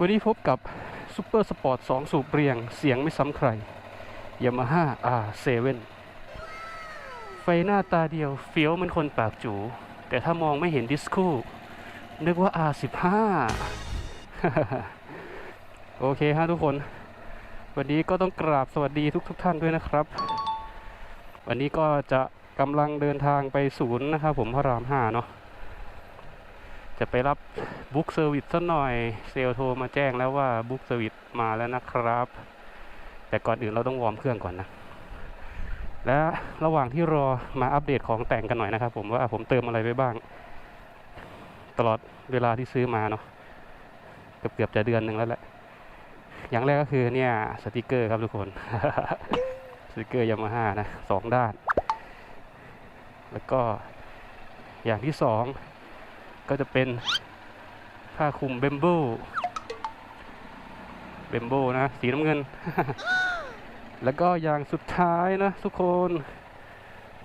วันนี้พบกับซูเปอร์สปอร์ต2สูบเรียง เสียงไม่ซ้ำใครยามาฮ่า R7 ไฟหน้าตาเดียวเฟี้ยวเหมันคนปากจู แต่ถ้ามองไม่เห็นดิสคูนึกว่า R15 โอเคฮะทุกคน วันนี้ก็ต้องกราบสวัสดีทุกทท่านด้วยนะครับ วันนี้ก็จะกำลังเดินทางไปศูนย์นะครับผมพระรามห้าเนาะ จะไปรับบุ๊กเซอร์วิสสักหน่อย เซลโทรมาแจ้งแล้วว่าบุ๊กเซอร์วิสมาแล้วนะครับ แต่ก่อนอื่นเราต้องวอร์มเครื่องก่อนนะ และระหว่างที่รอมาอัปเดตของแต่งกันหน่อยนะครับ ผมว่าผมเติมอะไรไปบ้าง ตลอดเวลาที่ซื้อมาเนาะเกือบเกือบๆจะเดือนหนึ่งแล้วแหละ อย่างแรกก็คือเนี่ยสติกเกอร์ครับทุกคนสติกเกอร์ยามาฮ่านะสองด้าน แล้วก็อย่างที่สอง ก็จะเป็นผ้าคลุมเบมโบเบมโบนะ สีน้ำเงิน แล้วก็อย่างสุดท้ายนะทุกคน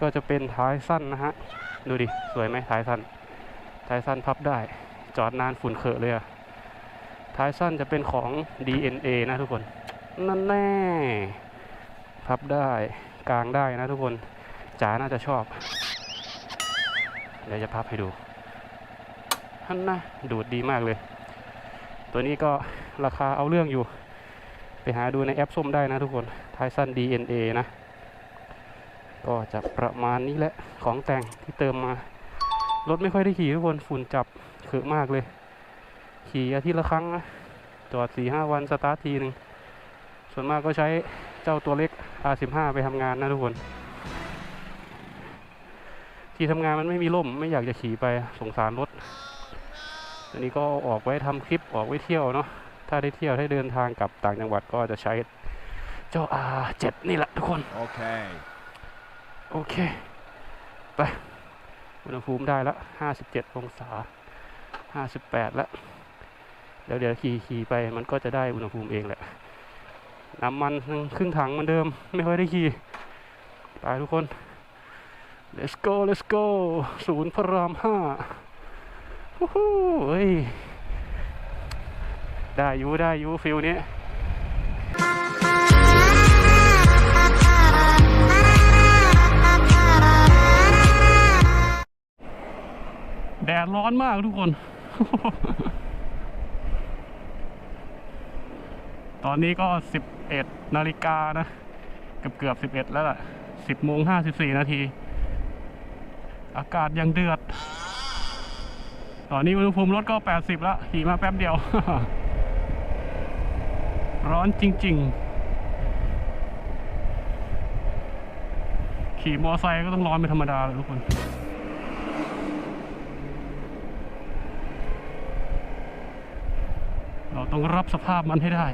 ก็จะเป็นท้ายสั้นนะฮะ ดูดิ สวยไหมท้ายสั้น ท้ายสั้นพับได้ จอดนานฝุ่นเขอะเลยอะท้ายสั้นจะเป็นของ DNA นะทุกคน นั่นแน่ พับได้กลางได้นะทุกคนจ๋าน่าจะชอบ เดี๋ยวจะพับให้ดู ท่นนะดูดดีมากเลย ตัวนี้ก็ราคาเอาเรื่องอยู่ ไปหาดูในแอปส้มได้นะทุกคนไทสัน DNA นะ ก็จะประมาณนี้แหละ ของแต่งที่เติมมา รถไม่ค่อยได้ขี่ทุกคนฝุ่นจับเขอะมากเลย ขี่อาทิตย์ละครั้งนะจอดสี่ห้าวันสตาร์ททีหนึ่งส่วนมากก็ใช้เจ้าตัวเล็ก R15 ไปทำงานนะทุกคน ที่ทำงานมันไม่มีร่มไม่อยากจะขี่ไปสงสารรถ อันนี้ก็ออกไว้ทำคลิปออกไว้เที่ยวเนาะถ้าได้เที่ยวได้เดินทางกลับต่างจังหวัดก็จะใช้เจ้า R7 นี่แหละทุกคน Okay. โอเค ไปอุณหภูมิได้ละ57 องศา 58 แล้วเดี๋ยวเดี๋ยวขี่ขี่ไปมันก็จะได้อุณหภูมิเองแหละ น้ำมันครึ่งถังเหมือนเดิม ไม่ค่อยได้ขี่ ไปทุกคน let's go let's go ศูนย์พระรามห้าฮู้ฮู้ เฮ้ยได้อยู่ได้อยู่ฟิลนี้แดดร้อนมากทุกคน ตอนนี้ก็ 11 นาฬิกานะ เกือบเกือบ 11 แล้วล่ะ 10โมง54 นาที อากาศยังเดือด ตอนนี้อุณหภูมิรถก็ 80 แล้วขี่มาแป๊บเดียว ร้อนจริง ๆ ขี่มอไซค์ก็ต้องร้อนเป็นธรรมดาเลยทุกคนเราต้องรับสภาพมันให้ได้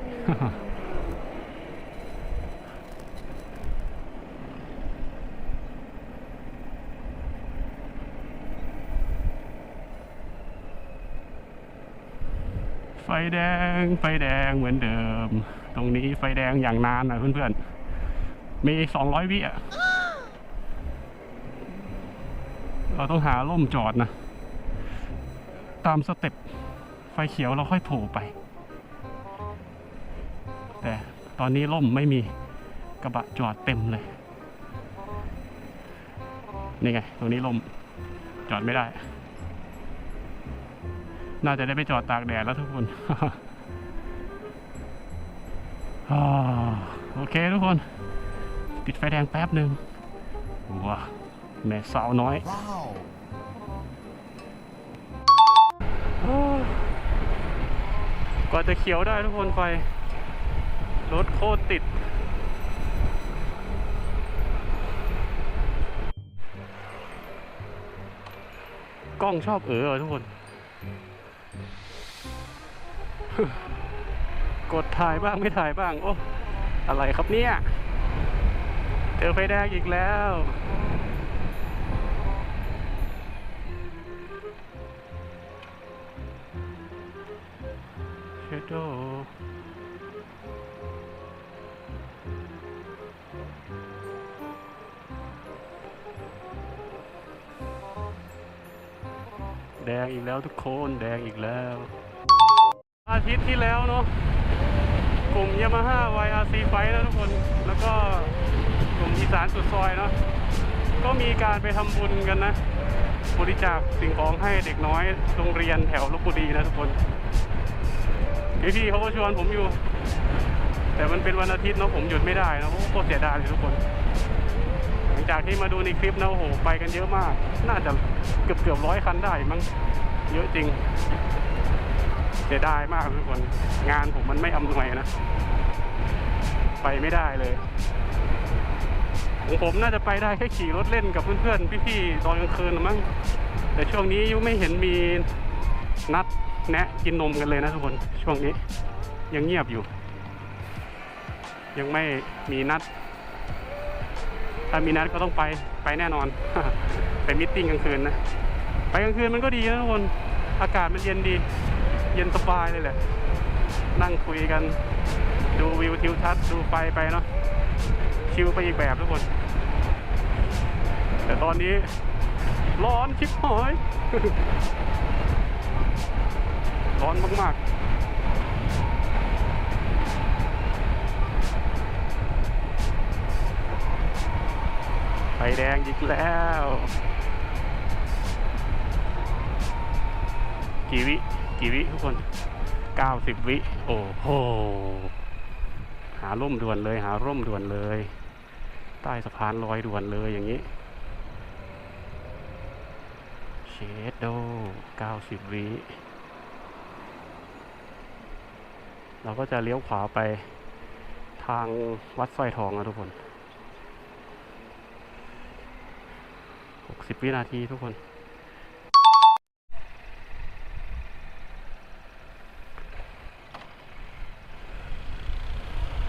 ไฟแดง ไฟแดงเหมือนเดิม ตรงนี้ไฟแดงอย่างนานนะเพื่อนๆ มีสองร้อยวิอะ เราต้องหาร่มจอดนะ ตามสเต็ปไฟเขียวเราค่อยโผล่ไป แต่ตอนนี้ร่มไม่มีกระบะจอดเต็มเลย นี่ไง ตรงนี้ร่มจอดไม่ได้ น่าจะได้ไปจอดตากแดดแล้วทุกคนโอเคทุกคน ติดไฟแดงแป๊บหนึ่งว้าแม่สาวน้อยกว่าจะเขียวได้ทุกคนไฟ รถโคตรติด กล้องชอบเออทุกคน กดถ่ายบ้างไม่ถ่ายบ้าง โอ้ อะไรครับเนี่ย เจอไฟแดงอีกแล้วเแดงอีกแล้วทุกคนแดงอีกแล้ว อาทิตย์ที่แล้วเนาะกลุ่มยามาฮ่า YRC ไฟนะทุกคน แล้วก็กลุ่มอีสานสุดซอยเนาะก็มีการไปทำบุญกันนะ บริจาคสิ่งของให้เด็กน้อยโรงเรียนแถวลบบุรีนะทุกคนพี่ๆเขาก็ชวนผมอยู่ แต่มันเป็นวันอาทิตย์เนาะผมหยุดไม่ได้นะโคตรเสียดายเลยทุกคน จากที่มาดูในคลิปนะโอ้โหไปกันเยอะมาก น่าจะเกือบเกือบร้อยคันได้มั้งเยอะจริงเสียดายมากทุกคนงานผมมันไม่อำนวยนะ ไปไม่ได้เลยของผมน่าจะไปได้แค่ขี่รถเล่นกับเพื่อนๆ พี่ๆ ตอนกลางคืนมั้งแต่ช่วงนี้ยังไม่เห็นมีนัดแนะกินนมกันเลยนะทุกคนช่วงนี้ยังเงียบอยู่ ยังไม่มีนัด ถ้ามีนัดก็ต้องไปไปแน่นอน ไปมิทติ้งกลางคืนนะ ไปกลางคืนมันก็ดีนะทุกคน อากาศมันเย็นดี เย็นสบายเลยแหละ นั่งคุยกัน ดูวิวทิวทัศน์ดูไฟไปเนาะ ชิลไปอีกแบบทุกคน แต่ตอนนี้ร้อนชิบหายร้อนมากๆ ไฟแดงอีกแล้ว กี่วิ กี่วิทุกคน 90 วิ โอ้โห หาร่มด่วนเลย หาร่มด่วนเลย ใต้สะพานลอยด่วนเลยอย่างนี้ เชดโด90 วิ เราก็จะเลี้ยวขวาไปทางวัดสร้อยทองนะทุกคน 60 วินาทีทุกคน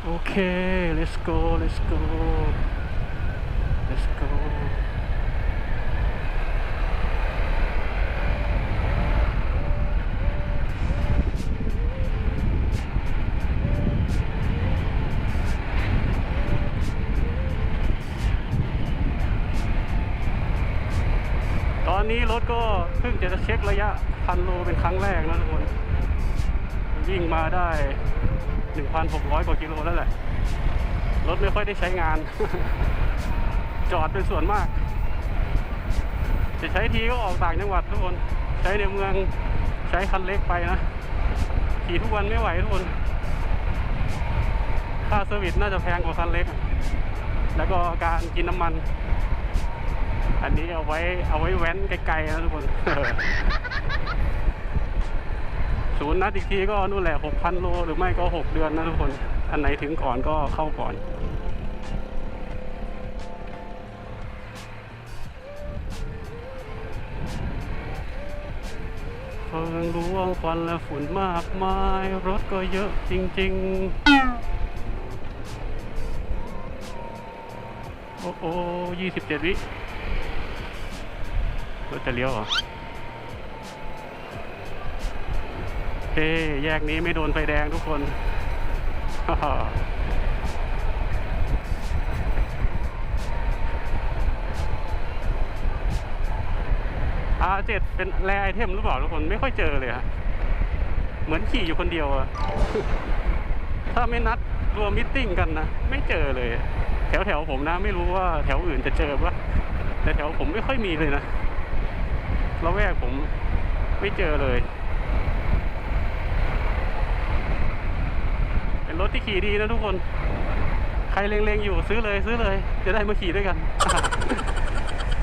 โอเค let's go let's go let's go 1,000 โลเป็นครั้งแรกนะทุกคน วิ่งมาได้ 1,600 กว่ากิโลแล้วแหละ รถไม่ค่อยได้ใช้งาน จอดเป็นส่วนมาก จะใช้ทีก็ออกต่างจังหวัดทุกคน ใช้ในเมืองใช้คันเล็กไปนะขี่ทุกวันไม่ไหวทุกคนค่าเซอร์วิสน่าจะแพงกว่าคันเล็ก แล้วก็การกินน้ำมัน อันนี้เอาไว้เอาไว้แว้นไกลๆนะทุกคน ศูนย์นัดอีกทีก็นู่นแหละ 6,000 โล หรือไม่ก็ 6 เดือนนะทุกคน อันไหนถึงก่อนก็เข้าก่อน เพิงร่วงควันและฝุ่นมากมาย รถก็เยอะจริง ๆ โอ้โอ้ยี่สิบเจ็ดวิรถจะเลี้ยวเหรอ แยกนี้ไม่โดนไฟแดงทุกคน R7 เจ็ตเป็นแรไอเทมหรือเปล่าทุกคนไม่ค่อยเจอเลยฮะ เหมือนขี่อยู่คนเดียวอะถ้าไม่นัดรวมมิทติ้งกันนะ ไม่เจอเลย แถวแถวผมนะ ไม่รู้ว่าแถวอื่นจะเจอปะแต่แถวผมไม่ค่อยมีเลยนะละแวกผมไม่เจอเลย เป็นร ถที่ขี่ดีนะทุกคน ใครเล็งๆอยู่ซื้อเลยซื้อเลย จะได้มาขี่ด้วยกัน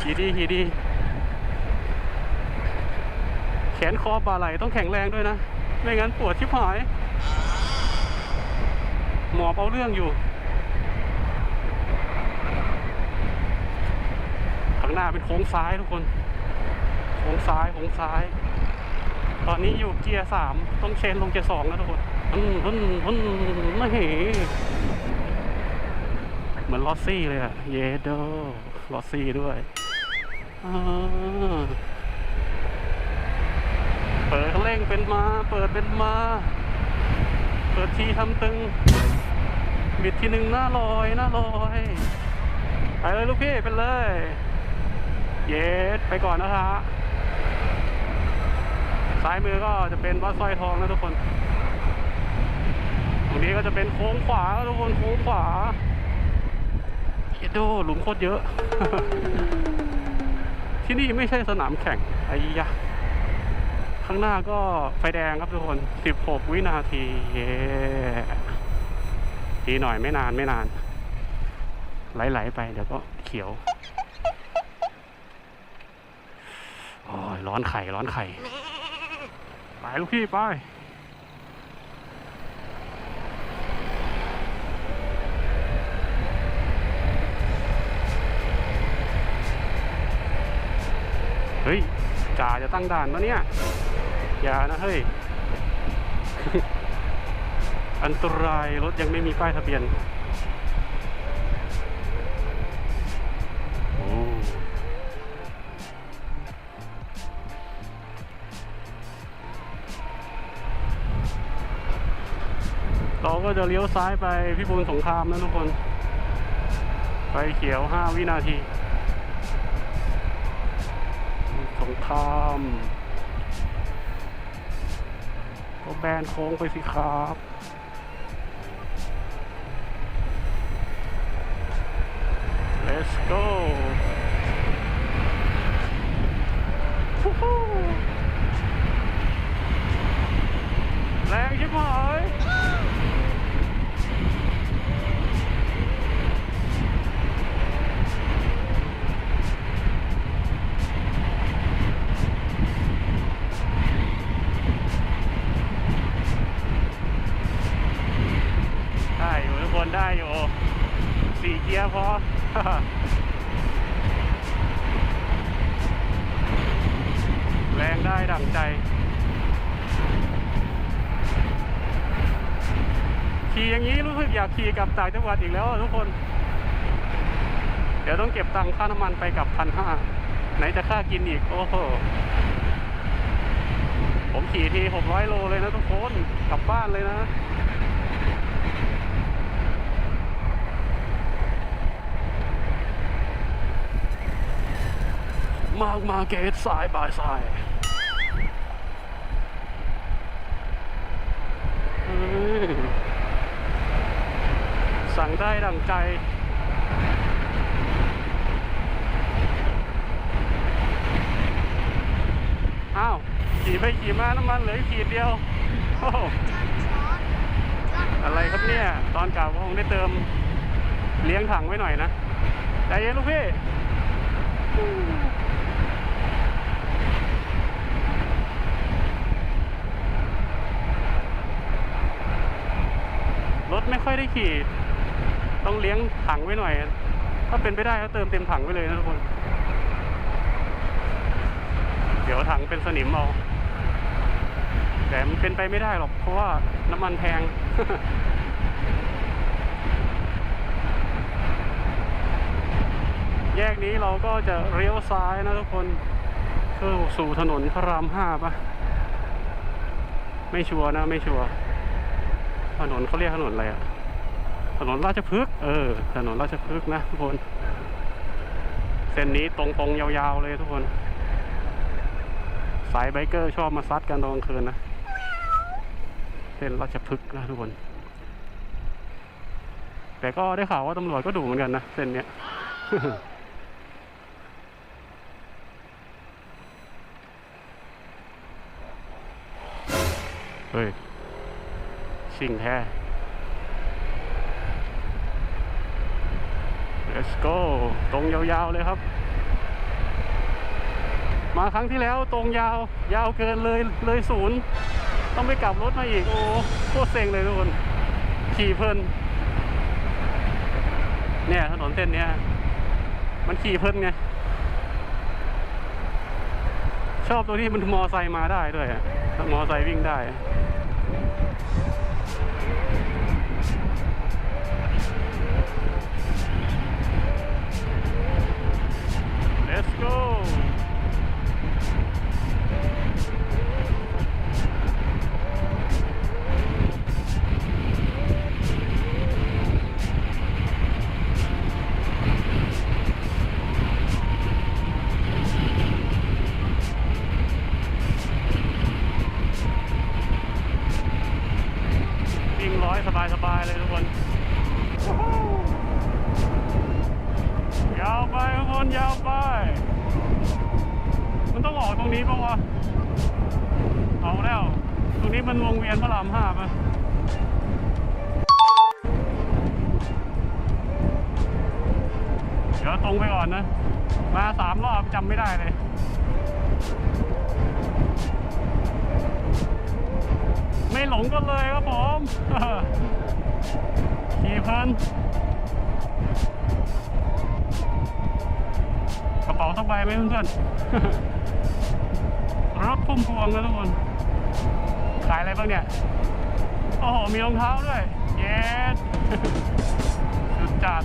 ขี่ดีขี่ดี แขนคอบ่าไหลต้องแข็งแรงด้วยนะ ไม่งั้นปวดชิบหาย หมอบเอาเรื่องอยู่ ข้างหน้าเป็นโค้งซ้ายทุกคน โค้งซ้ายโค้งซ้าย ตอนนี้อยู่เกียร์สามต้องเชนลงเกียร์สองนะทุกคน ไม่เห็เหมือนลอสซี่เลยอะเยโดลอสซี่ด้วยเปิดเร่งเป็นมา เปิดเป็นมา เปิดทีทำตึง บิดทีหนึ่งหน้าลอยหน้าลอยไปเลยลูกพี่เป็นเลย เยสไปก่อนนะฮะซ้ายมือก็จะเป็นวัดสร้อยทองนะทุกคน รงนี้ก็จะเป็นโค้งขวาทุกคนโค้งขวาเยดโดหลุมโคตรเยอะ ที่นี่ไม่ใช่สนามแข่งไอ้ยะข้างหน้าก็ไฟแดงครับทุกคน 16 วินาทีเย้ทีหน่อยไม่นานไม่นาน ไหลๆไปเดี๋ยวก็เขียวโอ้ยร้อนไข่ร้อนไข่ ไปลูกพี่ไป เฮ้ยจ่าจะตั้งด่านปะเนี่ยอย่านะเฮ้ย อันตรายรถยังไม่มีป้ายทะเบียนโอ้เราก็จะเลี้ยวซ้ายไปพิบูลสงครามนะทุกคน ไฟเขียว 5 วินาที ส งครามก็แบนโค้งไปสิครับ let's go ฮู้แรงชิบหาย ได้อยู่ทุกคนได้อยู่สี่เกียร์พอ แรงได้ดั่งใจ ขี่อย่างนี้รู้สึกอยาก ขี่กลับต่างจังหวัดอีกแล้วทุกคน เดี๋ยวต้องเก็บตังค่าน้ำมันไปกับพันห้าไหนจะค่ากินอีก โอ้โห ผมขี่ทีหกร้อยโลเลยนะทุกคนกลับบ้านเลยนะมากมาเกตสายบายสายเฮ้ย สั่งได้ดังใจ อ้าว ขี่ไปขี่มาน้ำมันเหลือขีดเดียวโอ้โหอะไรครับเนี่ย ตอนกลับก็คงได้เติมเลี้ยงถังไว้หน่อยนะ ใจเย็นลูกพี่รถไม่ค่อยได้ขี่ ต้องเลี้ยงถังไว้หน่อย ถ้าเป็นไปได้ก็เติมเต็มถังไว้เลยนะทุกคน เดี๋ยวถังเป็นสนิมเอาแต่มันเป็นไปไม่ได้หรอก เพราะว่าน้ำมันแพงแยกนี้เราก็จะเลี้ยวซ้ายนะทุกคนเข้าสู่ถนนพระรามห้าปะไม่ชัวร์นะ ไม่ชัวร์ถนนเขาเรียกถนนอะไรอะ ถนนราชพฤกษ์เออ ถนนราชพฤกษ์นะทุกคน เส้นนี้ตรงๆยาวๆเลยทุกคน สายไบเกอร์ชอบมาซัดกันตอนกลางคืนนะ เส้นราชพฤกษ์นะทุกคน แต่ก็ได้ข่าวว่าตำรวจก็ดูเหมือนกันนะเส้นเนี้ยเฮ้ยสิ่งแท้ let's go ตรงยาวๆเลยครับ มาครั้งที่แล้วตรงยาว ยาวเกินเลยเลยศูนย์ ต้องไปกลับรถมาอีก โอ้โคตรเซ็งเลยทุกคน ขี่เพลิน เนี่ยถนนเส้นเนี้ย มันขี่เพลินไง ชอบตัวที่มันมอไซค์มาได้ด้วยอะมอไซค์วิ่งได้ ดี๋ยวตรงไปก่อนนะ มาสามรอบจำไม่ได้เลยไม่หลงกันเลยครับผมขี่เพลินกระเป๋าสักใบไหมเพื่อนๆรถพุ่มพวงนะทุกคน ขายอะไรบ้างเนี่ย โอ้โห มีรองเท้าด้วย เย็ดสุดจัด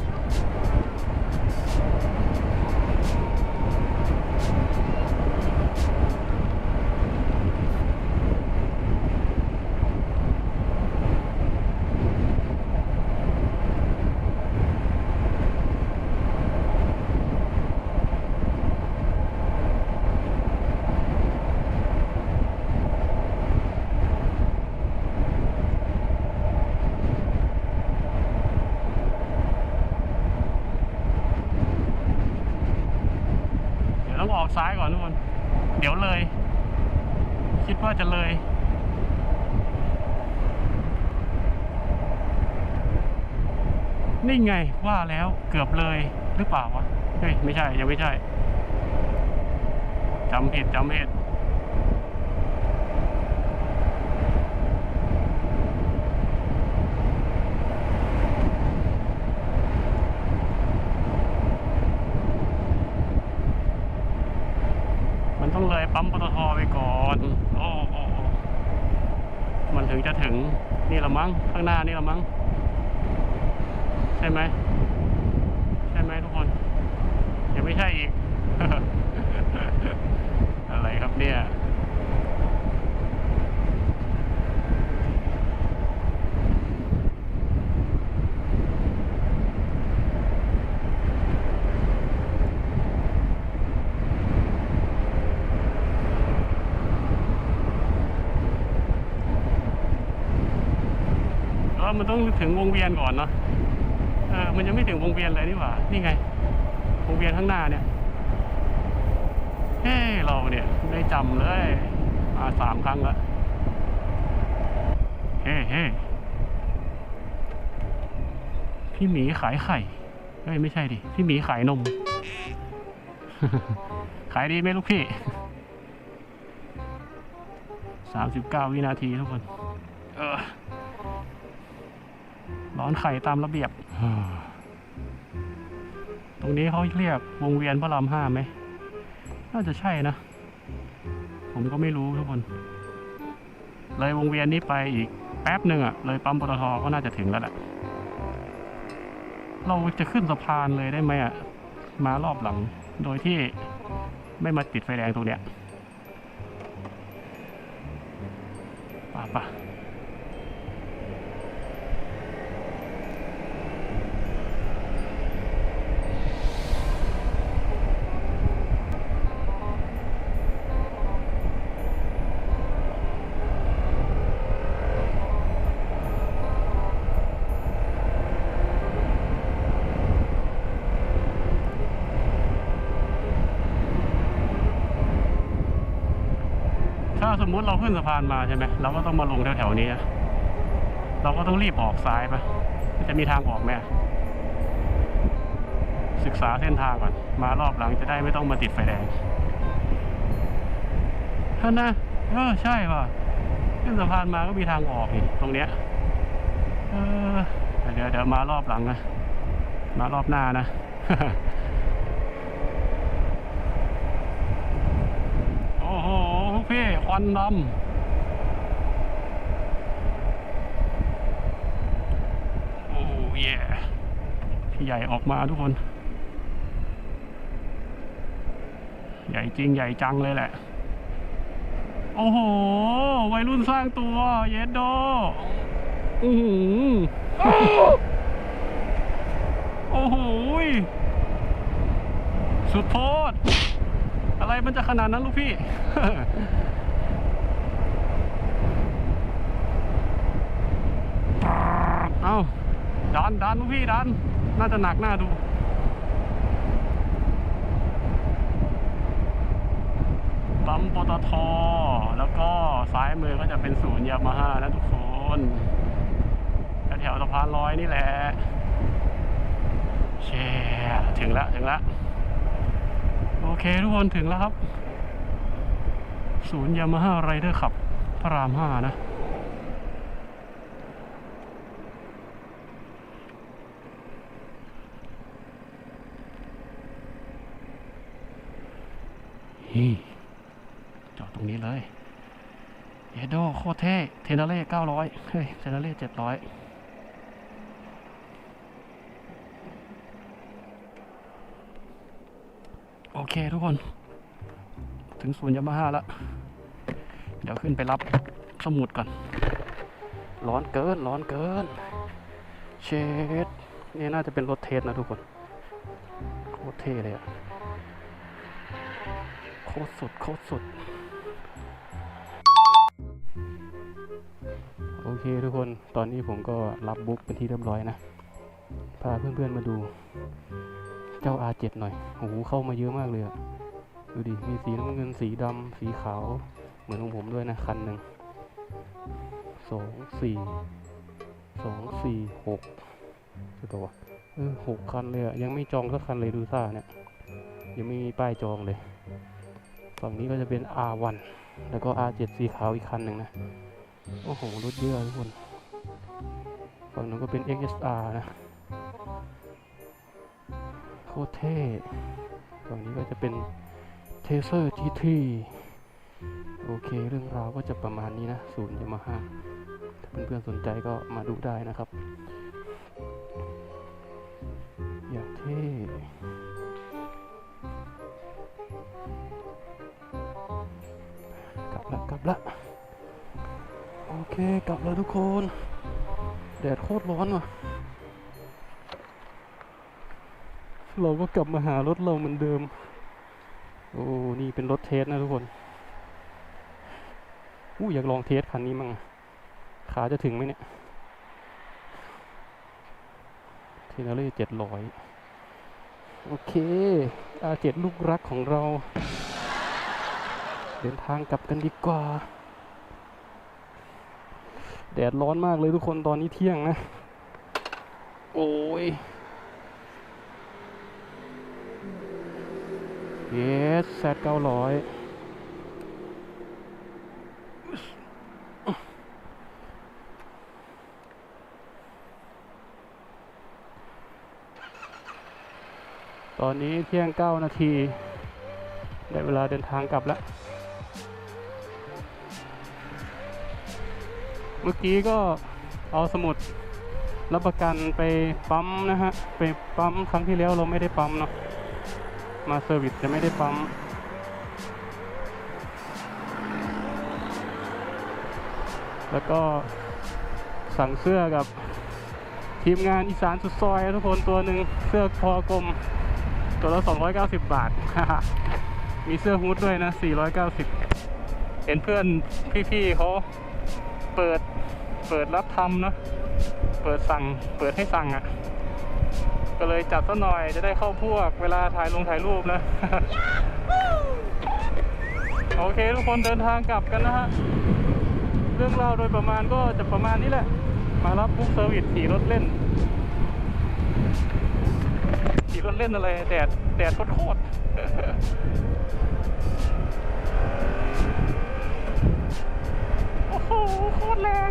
ซ้ายก่อนทุกคนเดี๋ยวเลย คิดว่าจะเลยนี่ไงว่าแล้วเกือบเลยหรือเปล่าวะเฮ้ยไม่ใช่ยังไม่ใช่จำผิดจำผิด ต้องเลยปั๊มปตทไปก่อนโอ้โอ้โอ้มันถึงจะถึงนี่ละมั้งข้างหน้านี่ละมั้งใช่ไหมใช่ไหมทุกคนยังไม่ใช่อีก อะไรครับเนี่ย เออมันต้อง ถึงวงเวียนก่อนเนาะเออมันยังไม่ถึงวงเวียนเลยนี่หว่า นี่ไง วงเวียนข้างหน้าเนี่ยเฮ้เราเนี่ยได้จำเลยมาสามครั้งละเฮ้เฮ้พี่หมีขายไข่เฮ้ยไม่ใช่ดิ พี่หมีขายนม ขายดีไหมลูกพี่สามสิบเก้าวินาทีทุกคน เออ ร้อนไข่ตามระเบียบ ตรงนี้เขาเรียกวงเวียนพระรามห้าไหม น่าจะใช่นะ ผมก็ไม่รู้ทุกคน เลยวงเวียนนี้ไปอีกแป๊บหนึ่งอะเลยปั๊มปตทก็น่าจะถึงแล้วแหละเราจะขึ้นสะพานเลยได้ไหมอะมารอบหลัง โดยที่ไม่มาติดไฟแดงตรงเนี้ยป่ะป่ะ มมติเราขึ้นสะพานมาใช่ไหมเราก็ต้องมาลงแถวๆนี้ เราก็ต้องรีบออกซ้ายปะจะมีทางออกไหมศึกษาเส้นทางก่อน มารอบหลังจะได้ไม่ต้องมาติดไฟแดงท่านนะเออใช่ป่ะขึ้นสะพานมาก็มีทางออกนี่ตรงเนี้ยเออเดี๋ยวเดี๋ยวมารอบหลังนะมารอบหน้านะ โอ้โหพวกพี่ ควันดำโอ้ยใหญ่ออกมาทุกคน ใหญ่จริงใหญ่จังเลยแหละ โอ้โห วัยรุ่นสร้างตัว เยดโดอือหือโอ้โห สุดโพดอะไรมันจะขนาดนั้นลูกพี่ ปาด เอาดันดันพี่ดัน น่าจะหนักหน้าดูปั๊มปตท แล้วก็ซ้ายมือก็จะเป็นศูนย์ยามาฮ่านะทุกคนแถวสะพานลอยนี่แหละเช่ถึงแล้วถึงแล้วโอเคทุกคนถึงแล้วครับ ศูนย์ยามาฮ่าไรเดอร์ขับ พระรามห้านะ นี่จอดตรงนี้เลยเอโดโคตรเท่เทนาเล่เก้าร้อยเฮ้ยเทนาเล่เจ็ดร้อยโอเคทุกคน ถึงศูนย์ยามาฮ่าแล้ว เดี๋ยวขึ้นไปรับสมุดก่อน ร้อนเกิน ร้อนเกิน เชดนี่น่าจะเป็นรถเทสนะทุกคน โคตรเท่เลยอะ โคตรสุดโคตรสุด โอเคทุกคนตอนนี้ผมก็รับบุ๊กเป็นที่เรียบร้อยนะ พาเพื่อนๆมาดู เจ้า R7 หน่อยโอ้โหเข้ามาเยอะมากเลยอะดูดิ มีสีน้ำเงินสีดำสีขาว เหมือนของผมด้วยนะ คันหนึ่งสองสี่สองสี่หกใช่ปะวเออหกคันเลยอะยังไม่จองสักคันเลยดูซ่าเนี่ย ยังไม่มีป้ายจองเลย ฝั่งนี้ก็จะเป็น R1 แล้วก็ R7 สีขาวอีกคันหนึ่งนะ โอ้โห รถเยอะทุกคน ฝั่งนู้นก็เป็น XSR นะ โคตรเท่ ฝั่งนี้ก็จะเป็น t a s e r GT โอเค เรื่องราวก็จะประมาณนี้นะ ศูนย์ยามาฮ่าถ้าเพื่อนๆสนใจก็มาดูได้นะครับ บละกลับละโอเคกลับแล้วทุกคน แดดโคตรร้อนว่ะ เราก็กลับมาหารถเราเหมือนเดิม โอ้นี่เป็นรถเทสนะทุกคนอู้อยากลองเทสคันนี้มั่งขาจะถึงไหมเนี่ยเทนาเล่เจ็ดร้อยโอเคอาเจ็ดลูกรักของเรา เดินทางกลับกันดีกว่า แดดร้อนมากเลยทุกคนตอนนี้เที่ยงนะ โอ้ยเยสแซดเก้าร้อยตอนนี้เที่ยงเก้านาที ได้เวลาเดินทางกลับแล้ว เมื่อกี้ก็เอาสมุดรับประกันไปปั๊มนะฮะ ไปปั๊มครั้งที่แล้วเราไม่ได้ปั๊มเนาะมาเซอร์วิสจะไม่ได้ปั๊มแล้วก็สั่งเสื้อกับทีมงานอีสานสุดซอยทุกคนตัวหนึ่งเสื้อคอกลม ตัวละ 290 บาท มีเสื้อฮูดด้วยนะ 490 เห็นเพื่อนพี่ๆเขา เปิดรับทำนะเปิดสั่งเปิดให้สั่งอะ่ะ ก็เลยจัดซะหน่อยจะได้เข้าพวกเวลาถ่ายลงถ่ายรูปนะ โอเคทุกคนเดินทางกลับกันนะฮะ เรื่องราวโดยประมาณก็จะประมาณนี้แหละ มารับบุ๊กเซอร์วิสขี่รถเล่นขี่รถเล่นอะไรแดดแดดโคตรโอ้โหโคตรแรง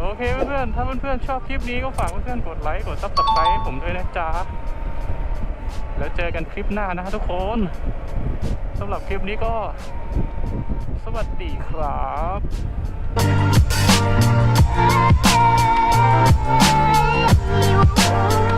โอเคเพื่อนๆ ถ้าเพื่อนๆ ชอบคลิปนี้ก็ฝากเพื่อนๆ กดไลค์ กดซับสไครต์ให้ผมด้วยนะจ๊ะ แล้วเจอกันคลิปหน้านะทุกคนสำหรับคลิปนี้ก็ สวัสดีครับ